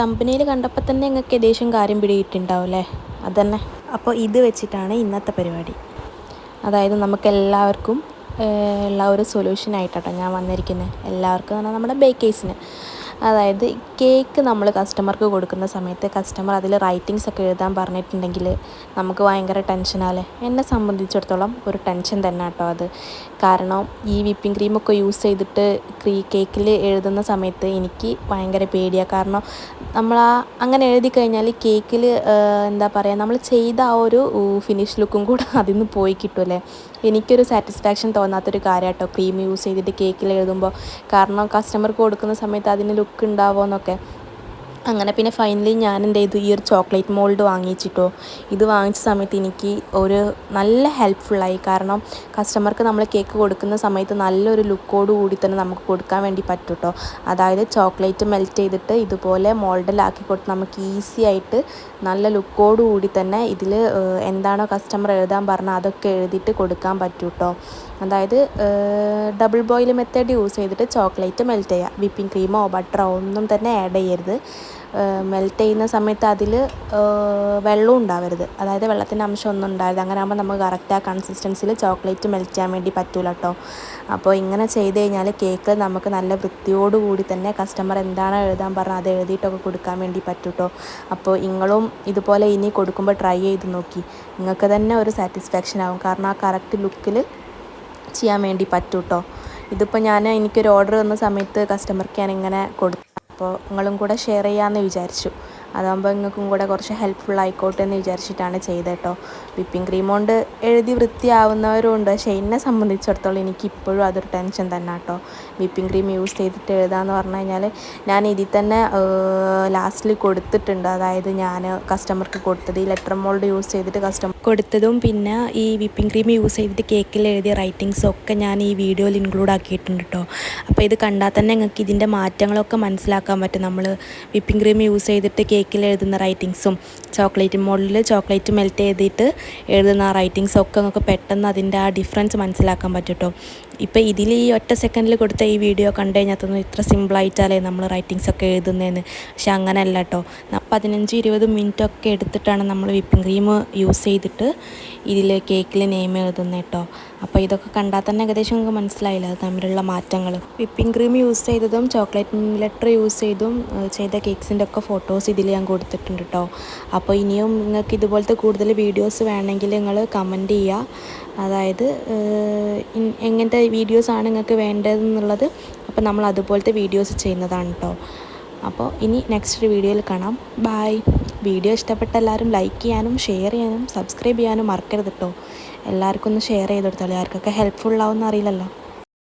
തമ്പനയിൽ കണ്ടപ്പോൾ തന്നെ നിങ്ങൾക്ക് ഏകദേശം കാര്യം പിടിയിട്ടുണ്ടാവും അല്ലേ അതന്നെ. അപ്പോൾ ഇത് വെച്ചിട്ടാണ് ഇന്നത്തെ പരിപാടി. അതായത് നമുക്ക് എല്ലാവർക്കും ഉള്ള ഒരു സൊല്യൂഷനായിട്ടോ ഞാൻ വന്നിരിക്കുന്നത് എല്ലാവർക്കും എന്ന് പറഞ്ഞാൽ നമ്മുടെ ബേക്കേഴ്സിന് അതായത് കേക്ക് നമ്മൾ കസ്റ്റമർക്ക് കൊടുക്കുന്ന സമയത്ത് കസ്റ്റമർ അതിൽ റൈറ്റിങ്സ് ഒക്കെ എഴുതാൻ പറഞ്ഞിട്ടുണ്ടെങ്കിൽ നമുക്ക് ഭയങ്കര ടെൻഷനാല്ലേ എന്നെ സംബന്ധിച്ചിടത്തോളം ഒരു ടെൻഷൻ തന്നെ കേട്ടോ അത്. കാരണം ഈ വിപ്പിംഗ് ക്രീമൊക്കെ യൂസ് ചെയ്തിട്ട് ക്രീ കേക്കിൽ എഴുതുന്ന സമയത്ത് എനിക്ക് ഭയങ്കര പേടിയാണ് കാരണം നമ്മൾ ആ അങ്ങനെ എഴുതി കഴിഞ്ഞാൽ കേക്കിൽ എന്താ പറയുക നമ്മൾ ചെയ്ത ആ ഒരു ഫിനിഷ് ലുക്കും കൂടെ അതിൽ നിന്ന് പോയി കിട്ടുമല്ലേ എനിക്കൊരു സാറ്റിസ്ഫാക്ഷൻ തോന്നാത്തൊരു കാര്യം കേട്ടോ ക്രീം യൂസ് ചെയ്തിട്ട് കേക്കിൽ എഴുതുമ്പോൾ കാരണം കസ്റ്റമർക്ക് കൊടുക്കുന്ന സമയത്ത് അതിന് ലുക്ക് ഉണ്ടാവുമോ എന്നൊക്കെ. അങ്ങനെ പിന്നെ ഫൈനലി ഞാൻ എന്ത് ചെയ്തു ഈ ഒരു ചോക്ലേറ്റ് മോൾഡ് വാങ്ങിച്ചിട്ടോ. ഇത് വാങ്ങിച്ച സമയത്ത് എനിക്ക് ഒരു നല്ല ഹെൽപ്ഫുള്ളായി കാരണം കസ്റ്റമർക്ക് നമ്മൾ കേക്ക് കൊടുക്കുന്ന സമയത്ത് നല്ലൊരു ലുക്കോട് കൂടി തന്നെ നമുക്ക് കൊടുക്കാൻ വേണ്ടി പറ്റും അതായത് ചോക്ലേറ്റ് മെൽറ്റ് ചെയ്തിട്ട് ഇതുപോലെ മോൾഡിലാക്കി കൊടുത്ത് നമുക്ക് ഈസി ആയിട്ട് നല്ല ലുക്കോട് കൂടി തന്നെ ഇതിൽ എന്താണോ കസ്റ്റമർ എഴുതാൻ പറഞ്ഞാൽ അതൊക്കെ എഴുതിയിട്ട് കൊടുക്കാൻ പറ്റും അതായത് ഡബിൾ ബോയിൽ മെത്തേഡ് യൂസ് ചെയ്തിട്ട് ചോക്ലേറ്റ് മെൽറ്റ് ചെയ്യുക വിപ്പിംഗ് ക്രീമോ ബട്ടറോ ഒന്നും തന്നെ ആഡ് ചെയ്യരുത്. മെൽറ്റ് ചെയ്യുന്ന സമയത്ത് അതിൽ വെള്ളം ഉണ്ടാവരുത്. അതായത് വെള്ളത്തിന്റെ അംശം ഒന്നും ഉണ്ടാവരുത്. അങ്ങനെ ആകുമ്പോൾ നമുക്ക് കറക്റ്റ് ആ കൺസിസ്റ്റൻസിയിൽ ചോക്ലേറ്റ് മെൽറ്റ് ചെയ്യാൻ വേണ്ടി പറ്റൂല കേട്ടോ അപ്പോൾ ഇങ്ങനെ ചെയ്ത് കഴിഞ്ഞാൽ കേക്ക് നമുക്ക് നല്ല വൃത്തിയോടുകൂടി തന്നെ കസ്റ്റമർ എന്താണ് എഴുതാൻ പറഞ്ഞാൽ അത് എഴുതിയിട്ടൊക്കെ കൊടുക്കാൻ വേണ്ടി പറ്റും കേട്ടോ അപ്പോൾ നിങ്ങളും ഇതുപോലെ ഇനി കൊടുക്കുമ്പോൾ ട്രൈ ചെയ്ത് നോക്കി. നിങ്ങൾക്ക് തന്നെ ഒരു സാറ്റിസ്ഫാക്ഷൻ ആവും. കാരണം ആ കറക്റ്റ് ലുക്കിൽ ചെയ്യാൻ വേണ്ടി പറ്റൂട്ടോ ഇതിപ്പോൾ ഞാൻ എനിക്കൊരു ഓർഡർ തന്ന സമയത്ത് കസ്റ്റമർക്ക് ഞാൻ ഇങ്ങനെ കൊടുത്തു. അപ്പോൾ നിങ്ങളും കൂടെ ഷെയർ ചെയ്യാമെന്ന് വിചാരിച്ചു. അതാകുമ്പോൾ നിങ്ങൾക്കും കൂടെ കുറച്ച് ഹെൽപ്ഫുൾ ആയിക്കോട്ടെ എന്ന് വിചാരിച്ചിട്ടാണ് ചെയ്തത് കേട്ടോ വിപ്പിംഗ് ക്രീം കൊണ്ട് എഴുതി വൃത്തിയാവുന്നവരും ഉണ്ട്. പക്ഷേ എന്നെ സംബന്ധിച്ചിടത്തോളം എനിക്ക് ഇപ്പോഴും അതൊരു ടെൻഷൻ തന്നെ കേട്ടോ വിപ്പിംഗ് ക്രീം യൂസ് ചെയ്തിട്ട് എഴുതാമെന്ന് പറഞ്ഞു കഴിഞ്ഞാൽ ഞാൻ ഇതിൽ തന്നെ ലാസ്റ്റിൽ കൊടുത്തിട്ടുണ്ട്. അതായത് ഞാൻ കസ്റ്റമർക്ക് കൊടുത്തത് ഈ ലെറ്റർ മോൾഡ് യൂസ് ചെയ്തിട്ട് കസ്റ്റമർ കൊടുത്തതും പിന്നെ ഈ വിപ്പിംഗ് ക്രീം യൂസ് ചെയ്തിട്ട് കേക്കിൽ എഴുതിയ റൈറ്റിങ്സും ഒക്കെ ഞാൻ ഈ വീഡിയോയിൽ ഇൻക്ലൂഡ് ആക്കിയിട്ടുണ്ട് കേട്ടോ അപ്പോൾ ഇത് കണ്ടാൽ തന്നെ നിങ്ങൾക്ക് ഇതിന്റെ മാറ്റങ്ങളൊക്കെ മനസ്സിലാക്കാൻ പറ്റും. നമ്മൾ വിപ്പിംഗ് ക്രീം യൂസ് ചെയ്തിട്ട് കേക്കിൽ എഴുതുന്ന റൈറ്റിങ്സും ചോക്ലേറ്റ് മോഡലിൽ ചോക്ലേറ്റ് മെൽറ്റ് ചെയ്തിട്ട് എഴുതുന്ന ആ റൈറ്റിങ്സൊക്കെ നമുക്ക് പെട്ടെന്ന് അതിന്റെ ആ ഡിഫറൻസ് മനസ്സിലാക്കാൻ പറ്റും കേട്ടോ ഇപ്പോൾ ഇതിൽ ഈ ഒറ്റ സെക്കൻഡിൽ കൊടുത്ത ഈ വീഡിയോ കണ്ടു കഴിഞ്ഞാൽ തോന്നുന്നു ഇത്ര സിമ്പിളായിട്ടല്ലേ നമ്മൾ റൈറ്റിങ്സ് ഒക്കെ എഴുതുന്നതെന്ന് പക്ഷെ അങ്ങനെയല്ല കേട്ടോ പതിനഞ്ച് ഇരുപത് മിനിറ്റ് ഒക്കെ എടുത്തിട്ടാണ് നമ്മൾ വിപ്പിംഗ് ക്രീം യൂസ് ചെയ്തിട്ട് ഇതിൽ കേക്കിൽ നെയിം എഴുതുന്നത് കേട്ടോ അപ്പോൾ ഇതൊക്കെ കണ്ടാൽ തന്നെ ഏകദേശം നമുക്ക് മനസ്സിലായില്ല? അത് തമ്മിലുള്ള മാറ്റങ്ങൾ വിപ്പിംഗ് ക്രീം യൂസ് ചെയ്തതും ചോക്ലേറ്റ് ലെറ്റർ യൂസ് ചെയ്തും ചെയ്ത കേക്ക്സിന്റെ ഒക്കെ ഫോട്ടോസ് ഇതിൽ ഞാൻ കൊടുത്തിട്ടുണ്ട് കേട്ടോ അപ്പോൾ ഇനിയും നിങ്ങൾക്ക് ഇതുപോലത്തെ കൂടുതൽ വീഡിയോസ് വേണമെങ്കിൽ നിങ്ങൾ കമന്റ് ചെയ്യുക അതായത് എങ്ങനത്തെ വീഡിയോസാണ് നിങ്ങൾക്ക് വേണ്ടതെന്നുള്ളത് അപ്പോൾ നമ്മൾ അതുപോലത്തെ വീഡിയോസ് ചെയ്യുന്നതാണ് കേട്ടോ അപ്പോൾ ഇനി നെക്സ്റ്റ് വീഡിയോയിൽ കാണാം. ബായ് വീഡിയോ ഇഷ്ടപ്പെട്ട എല്ലാവരും ലൈക്ക് ചെയ്യാനും ഷെയർ ചെയ്യാനും സബ്സ്ക്രൈബ് ചെയ്യാനും മറക്കരുത് കേട്ടോ എല്ലാവർക്കും ഒന്ന് ഷെയർ ചെയ്ത് കൊടുത്താൽ ആർക്കൊക്കെ ഹെൽപ്ഫുൾ എന്ന് അറിയില്ലല്ലോ.